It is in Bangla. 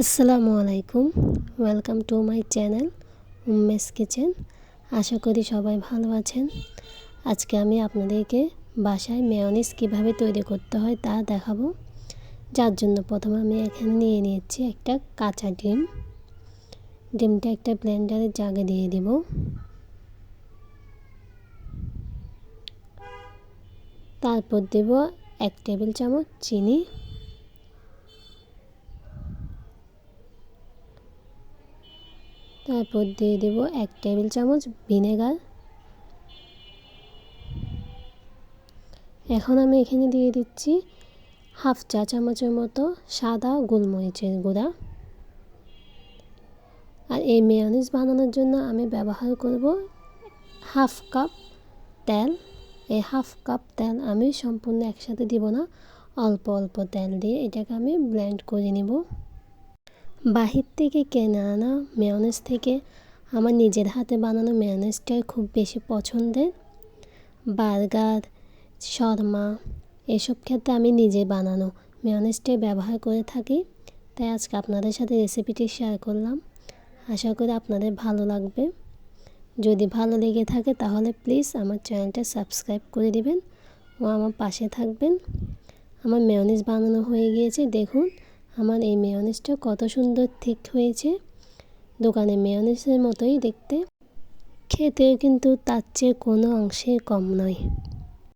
আসসালামু আলাইকুম। Welcome to my channel Umme's kitchen আশা করি সবাই ভালো আছেন। আজকে আমি আপনাদেরকে বাসায় মেয়নিস কীভাবে তৈরি করতে হয় তা দেখাবো। যার জন্য প্রথমে আমি এখানে নিয়ে নিয়েছি একটা কাঁচা ডিম। ডিমটা একটা ব্লেন্ডারের জাগে দিয়ে দেব। তারপর দেব এক টেবিল চামচ চিনি। তারপর দিয়ে দেব এক টেবিল চামচ ভিনেগার। এখন আমি এখানে দিয়ে দিচ্ছি হাফ চা চামচের মতো সাদা গোলমরিচের গুঁড়া। আর এই মেয়নিজ বানানোর জন্য আমি ব্যবহার করব হাফ কাপ তেল। এই হাফ কাপ তেল আমি সম্পূর্ণ একসাথে দিব না, অল্প অল্প তেল দিয়ে এটাকে আমি ব্লেন্ড করে নিব। বাহির থেকে কেনে আনা মেয়নেজ থেকে আমার নিজের হাতে বানানো মেয়নেজটাই খুব বেশি পছন্দের। বার্গার, শর্মা এসব ক্ষেত্রে আমি নিজে বানানো মেয়নেজটাই ব্যবহার করে থাকি। তাই আজকে আপনাদের সাথে রেসিপিটি শেয়ার করলাম। আশা করি আপনাদের ভালো লাগবে। যদি ভালো লেগে থাকে তাহলে প্লিজ আমার চ্যানেলটা সাবস্ক্রাইব করে দিবেন ও আমার পাশে থাকবেন। আমার মেয়নিজ বানানো হয়ে গিয়েছে, দেখুন। আমার এই মেয়নেজটা কত সুন্দর ঠিক হয়েছে। দোকানে মেয়নেজের মতোই দেখতে। খেতেও কিন্তু তার চেয়ে কোনো অংশে কম নয়।